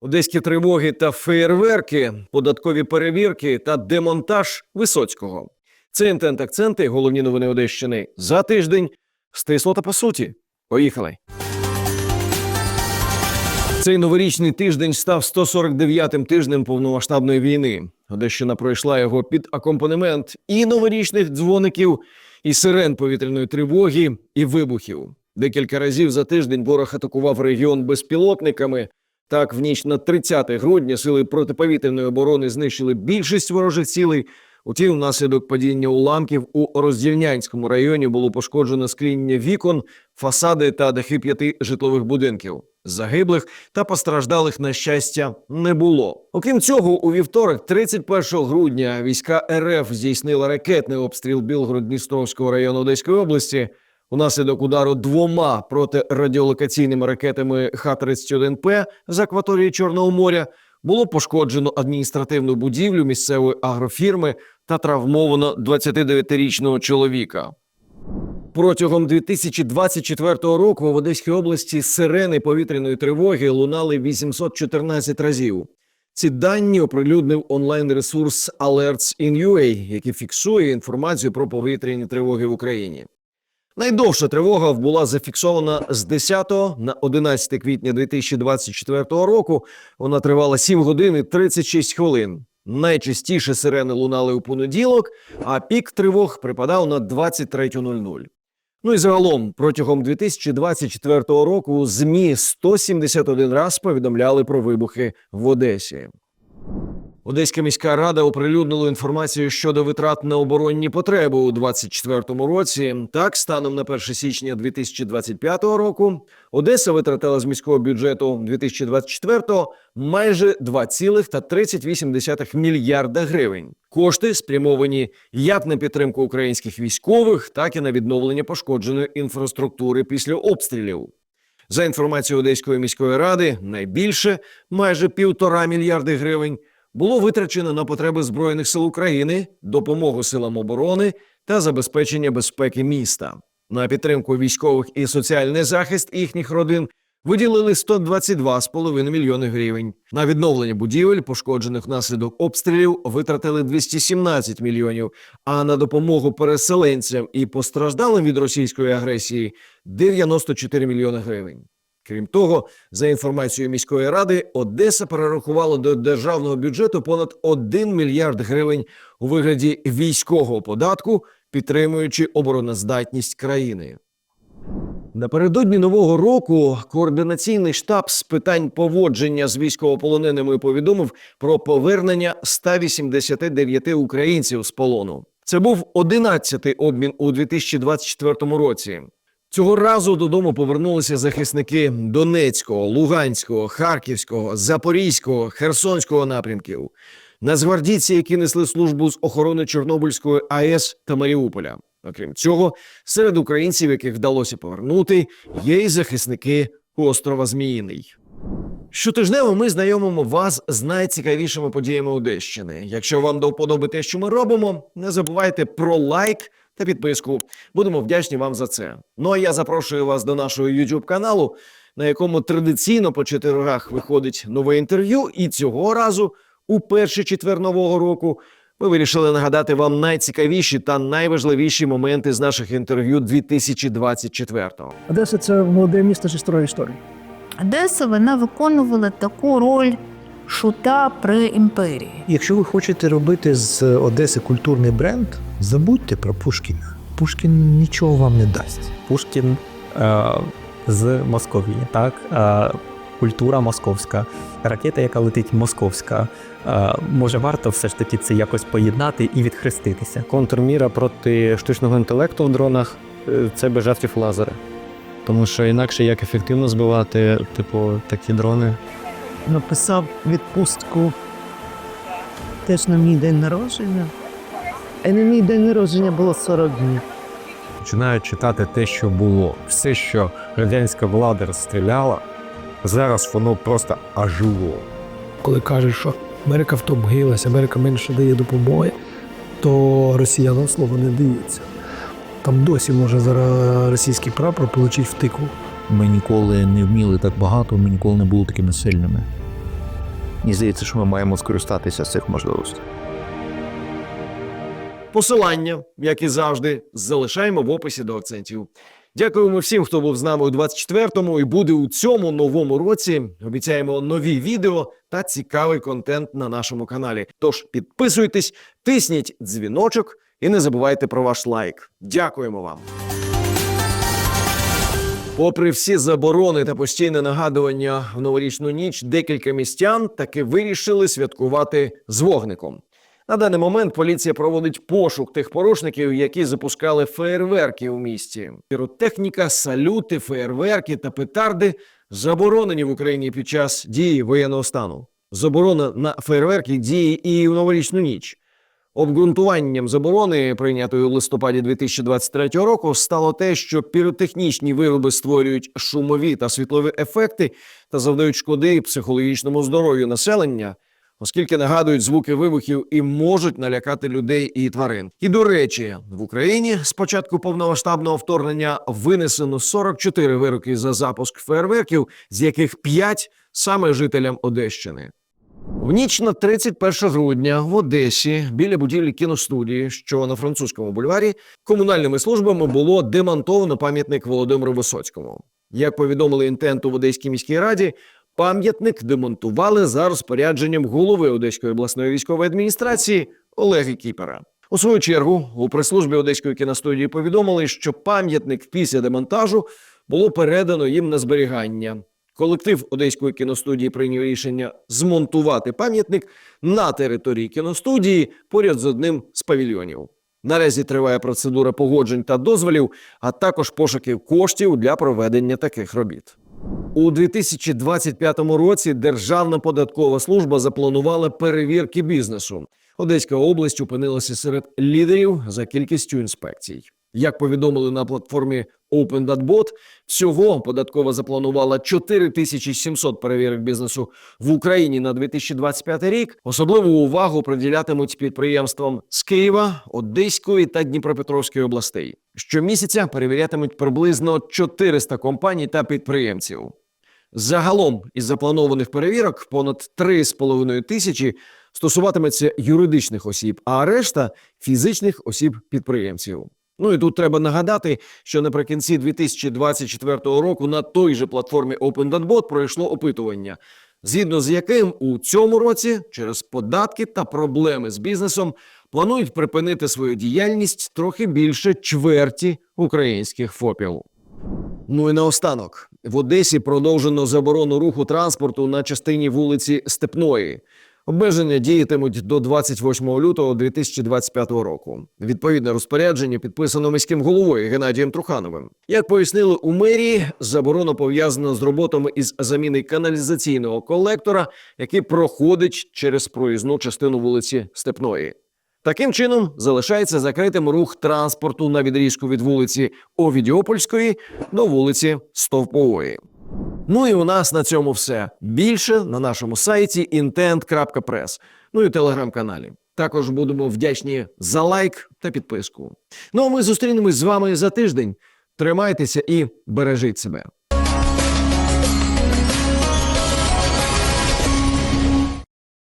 Одеські тривоги та феєрверки, податкові перевірки та демонтаж Висоцького. Це інтент акценти, головні новини Одещини за тиждень. Стисло та по суті. Поїхали. Цей новорічний тиждень став 149-м тижнем повномасштабної війни. Одещина пройшла його під акомпанемент і новорічних дзвоників, і сирен повітряної тривоги, і вибухів. Декілька разів за тиждень ворог атакував регіон безпілотниками. Так, в ніч на 30 грудня сили протиповітряної оборони знищили більшість ворожих цілей. Утім, внаслідок падіння уламків у Роздільнянському районі було пошкоджено скління вікон, фасади та дахи п'яти житлових будинків. Загиблих та постраждалих, на щастя, не було. Окрім цього, у вівторок, 31 грудня, війська РФ здійснили ракетний обстріл Білгород-Дністровського району Одеської області. Унаслідок удару двома протирадіолокаційними ракетами Х-31П з акваторії Чорного моря було пошкоджено адміністративну будівлю місцевої агрофірми та травмовано 29-річного чоловіка. Протягом 2024 року в Одеській області сирени повітряної тривоги лунали 814 разів. Ці дані оприлюднив онлайн-ресурс Alerts.in.ua, який фіксує інформацію про повітряні тривоги в Україні. Найдовша тривога була зафіксована з 10 на 11 квітня 2024 року. Вона тривала 7 годин і 36 хвилин. Найчастіше сирени лунали у понеділок, а пік тривог припадав на 23.00. Ну і загалом протягом 2024 року ЗМІ 171 раз повідомляли про вибухи в Одесі. Одеська міська рада оприлюднила інформацію щодо витрат на оборонні потреби у 2024 році. Так, станом на 1 січня 2025 року Одеса витратила з міського бюджету 2024 майже 2,38 мільярда гривень. Кошти спрямовані як на підтримку українських військових, так і на відновлення пошкодженої інфраструктури після обстрілів. За інформацією Одеської міської ради, найбільше майже півтора мільярди гривень було витрачено на потреби Збройних сил України, допомогу силам оборони та забезпечення безпеки міста. На підтримку військових і соціальний захист їхніх родин виділили 122,5 мільйони гривень. На відновлення будівель, пошкоджених внаслідок обстрілів, витратили 217 мільйонів. А на допомогу переселенцям і постраждалим від російської агресії 94 мільйони гривень. Крім того, за інформацією міської ради, Одеса перерахувала до державного бюджету понад 1 мільярд гривень у вигляді військового податку, підтримуючи обороноздатність країни. Напередодні нового року координаційний штаб з питань поводження з військовополоненими повідомив про повернення 189 українців з полону. Це був 11-й обмін у 2024 році. Цього разу додому повернулися захисники Донецького, Луганського, Харківського, Запорізького, Херсонського напрямків, нацгвардійці, які несли службу з охорони Чорнобильської АЕС та Маріуполя. Окрім цього, серед українців, яких вдалося повернути, є й захисники острова Зміїний. Щотижнево ми знайомимо вас з найцікавішими подіями Одещини. Якщо вам до вподоби те, що ми робимо, не забувайте про лайк та підписку. Будемо вдячні вам за це. Ну а я запрошую вас до нашого YouTube каналу, на якому традиційно по четвергах виходить нове інтерв'ю. І цього разу, у перший четвер нового року, ми вирішили нагадати вам найцікавіші та найважливіші моменти з наших інтерв'ю 2024-го. Одеса це молоде місто зі старої історії. Одеса вона виконувала таку роль шута при імперії. Якщо ви хочете робити з Одеси культурний бренд, забудьте про Пушкіна. Пушкін нічого вам не дасть. Пушкін е, з Московії, так? Е, культура московська, ракета, яка летить московська. Е, може, варто все ж таки це якось поєднати і відхреститися. контрміра проти штучного інтелекту в дронах е, це без жартів лазери. Тому що інакше як ефективно збивати, типу, такі дрони. Написав відпустку теж на мій день народження. А на мій день народження було 40 днів. починають читати те, що було. Все, що радянська влада розстріляла, зараз воно просто ожило. Коли кажуть, що Америка втомилася, Америка менше дає допомоги, то росіянам слово не дається. Там досі може зараз російський прапор отримати втику. Ми ніколи не вміли так багато, ми ніколи не були такими сильними. Мені здається, що ми маємо скористатися з цих можливостей. Посилання, як і завжди, залишаємо в описі до акцентів. Дякуємо всім, хто був з нами у 24-му і буде у цьому новому році. Обіцяємо нові відео та цікавий контент на нашому каналі. Тож підписуйтесь, тисніть дзвіночок і не забувайте про ваш лайк. Дякуємо вам. Попри всі заборони та постійне нагадування в новорічну ніч, декілька містян таки вирішили святкувати з вогником. На даний момент поліція проводить пошук тих порушників, які запускали феєрверки у місті. Піротехніка, салюти, феєрверки та петарди заборонені в Україні під час дії воєнного стану. Заборона на феєрверки діє і в новорічну ніч. Обґрунтуванням заборони, прийнятої у листопаді 2023 року, стало те, що піротехнічні вироби створюють шумові та світлові ефекти та завдають шкоди психологічному здоров'ю населення, оскільки нагадують звуки вибухів і можуть налякати людей і тварин. І до речі, в Україні з початку повномасштабного вторгнення винесено 44 вироки за запуск фейерверків, з яких 5 саме жителям Одещини. В ніч на 31 грудня в Одесі біля будівлі кіностудії, що на французькому бульварі, комунальними службами було демонтовано пам'ятник Володимиру Висоцькому. Як повідомили інтенту в Одеській міській раді, пам'ятник демонтували за розпорядженням голови Одеської обласної військової адміністрації Олега Кіпера. У свою чергу у прес-службі Одеської кіностудії повідомили, що пам'ятник після демонтажу було передано їм на зберігання. Колектив Одеської кіностудії прийняв рішення змонтувати пам'ятник на території кіностудії поряд з одним з павільйонів. Наразі триває процедура погоджень та дозволів, а також пошуків коштів для проведення таких робіт. У 2025 році Державна податкова служба запланувала перевірки бізнесу. Одеська область опинилася серед лідерів за кількістю інспекцій. Як повідомили на платформі OpenDatBot, всього податкова запланувала 4700 перевірок бізнесу в Україні на 2025 рік. Особливу увагу приділятимуть підприємствам з Києва, Одеської та Дніпропетровської областей. Щомісяця перевірятимуть приблизно 400 компаній та підприємців. Загалом із запланованих перевірок понад 3,5 тисячі стосуватиметься юридичних осіб, а решта фізичних осіб-підприємців. Ну і тут треба нагадати, що наприкінці 2024 року на той же платформі OpenDatBot пройшло опитування, згідно з яким у цьому році через податки та проблеми з бізнесом планують припинити свою діяльність трохи більше чверті українських ФОПів. Ну і наостанок в Одесі продовжено заборону руху транспорту на частині вулиці Степної. Обмеження діятимуть до 28 лютого 2025 року. Відповідне розпорядження підписано міським головою Геннадієм Трухановим. Як пояснили у мерії, заборона пов'язана з роботами із заміни каналізаційного колектора, який проходить через проїзну частину вулиці Степної. Таким чином залишається закритим рух транспорту на відрізку від вулиці Овідіопольської до вулиці Стовпової. Ну і у нас на цьому все. Більше на нашому сайті intent.press, ну і телеграм-каналі. Також будемо вдячні за лайк та підписку. Ну а ми зустрінемось з вами за тиждень. Тримайтеся і бережіть себе.